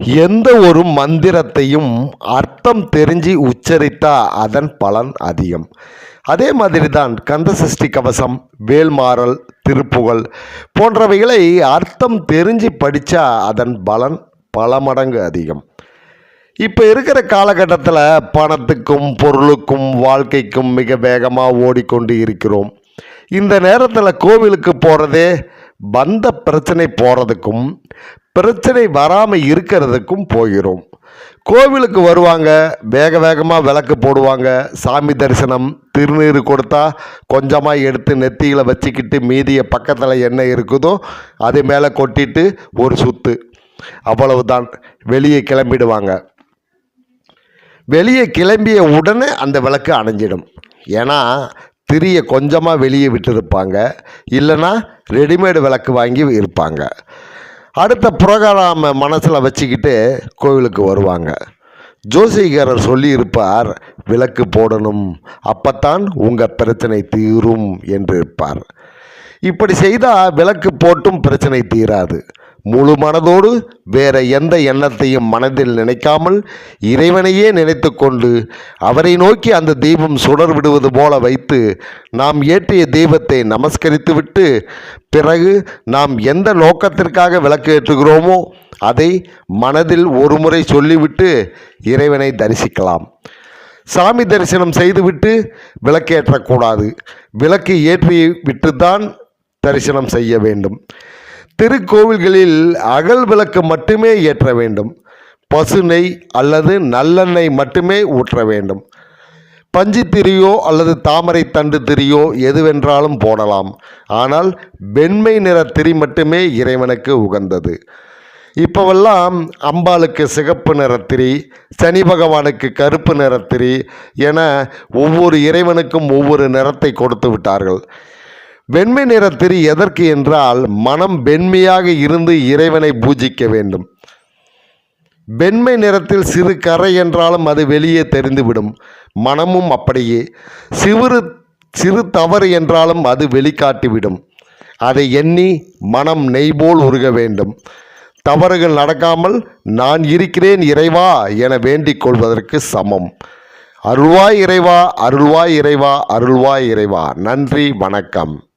எந்த ஒரு மந்திரத்தையும் அர்த்தம் தெரிஞ்சு உச்சரித்தா அதன் பலன் அதிகம். அதே மாதிரி தான் கந்தசஷ்டி கவசம் வேல்மாறல் திருப்புகழ் போன்றவைகளை அர்த்தம் தெரிஞ்சு படித்தா அதன் பலன் பல மடங்கு அதிகம். இப்போ இருக்கிற காலகட்டத்தில் பணத்துக்கும் பொருளுக்கும் வாழ்க்கைக்கும் மிக வேகமாக ஓடிக்கொண்டு இருக்கிறோம். இந்த நேரத்தில் கோவிலுக்கு போகிறதே வந்த பிரச்சனை போகிறதுக்கும் பிரச்சனை வராமல் இருக்கிறதுக்கும் போகிறோம். கோவிலுக்கு வருவாங்க வேக வேகமாக விளக்கு போடுவாங்க சாமி தரிசனம் திருநீர் கொடுத்தா கொஞ்சமாக எடுத்து நெத்தியில் வச்சுக்கிட்டு மீதியை பக்கத்தில் என்ன இருக்குதோ அது மேலே கொட்டிட்டு ஒரு சுத்து. அவ்வளவுதான். வெளியே கிளம்பிடுவாங்க. வெளியே கிளம்பிய உடனே அந்த விளக்கு அணைஞ்சிடும். ஏன்னா திரியை கொஞ்சமாக வெளியே விட்டுருப்பாங்க. இல்லைன்னா ரெடிமேடு விளக்கு வாங்கி இருப்பாங்க. அடுத்த புரோகிராம மனசில் வச்சுக்கிட்டு கோவிலுக்கு வருவாங்க. ஜோசிகாரர் சொல்லியிருப்பார் விளக்கு போடணும். அப்பத்தான் உங்கள் பிரச்சனை தீரும் என்று இருப்பார். இப்படி செய்தால் விளக்கு போட்டும் பிரச்சனை தீராது. முழு மனதோடு வேற எந்த எண்ணத்தையும் மனதில் நினைக்காமல் இறைவனையே நினைத்து கொண்டு அவரை நோக்கி அந்த தீபம் சுடர் விடுவது போல வைத்து நாம் ஏற்றிய தீபத்தை நமஸ்கரித்துவிட்டு பிறகு நாம் எந்த நோக்கத்திற்காக விளக்கு ஏற்றுகிறோமோ அதை மனதில் ஒருமுறை சொல்லிவிட்டு இறைவனை தரிசிக்கலாம். சாமி தரிசனம் செய்துவிட்டு விளக்கேற்றக்கூடாது. விளக்கு ஏற்றி விட்டுத்தான் தரிசனம் செய்ய வேண்டும். திருக்கோவில்களில் அகல் விளக்கு மட்டுமே ஏற்ற வேண்டும். பசு நெய் அல்லது நல்லெண்ணெய் மட்டுமே ஊற்ற வேண்டும். பஞ்சு திரியோ அல்லது தாமரை தண்டு திரியோ எதுவென்றாலும் போடலாம். ஆனால் வெண்மை நிற திரி மட்டுமே இறைவனுக்கு உகந்தது. இப்போவெல்லாம் அம்பாளுக்கு சிகப்பு நிறத்திரி சனி பகவானுக்கு கருப்பு நிறத்திரி என ஒவ்வொரு இறைவனுக்கும் ஒவ்வொரு நிறத்தை கொடுத்து விட்டார்கள். வெண்மை நிறத்திரி எதற்கு என்றால் மனம் வெண்மையாக இருந்து இறைவனை பூஜிக்க வேண்டும். வெண்மை நிறத்தில் சிறு கரை என்றாலும் அது வெளியே தெரிந்துவிடும். மனமும் அப்படியே. சிறு சிறு தவறு என்றாலும் அது வெளிக்காட்டிவிடும். அதை எண்ணி மனம் நெய்போல் உருக வேண்டும். தவறுகள் நடக்காமல் நான் இருக்கிறேன் இறைவா என வேண்டிக் கொள்வதற்கு சமம். அருள்வாய் இறைவா அருள்வாய் இறைவா அருள்வாய் இறைவா. நன்றி வணக்கம்.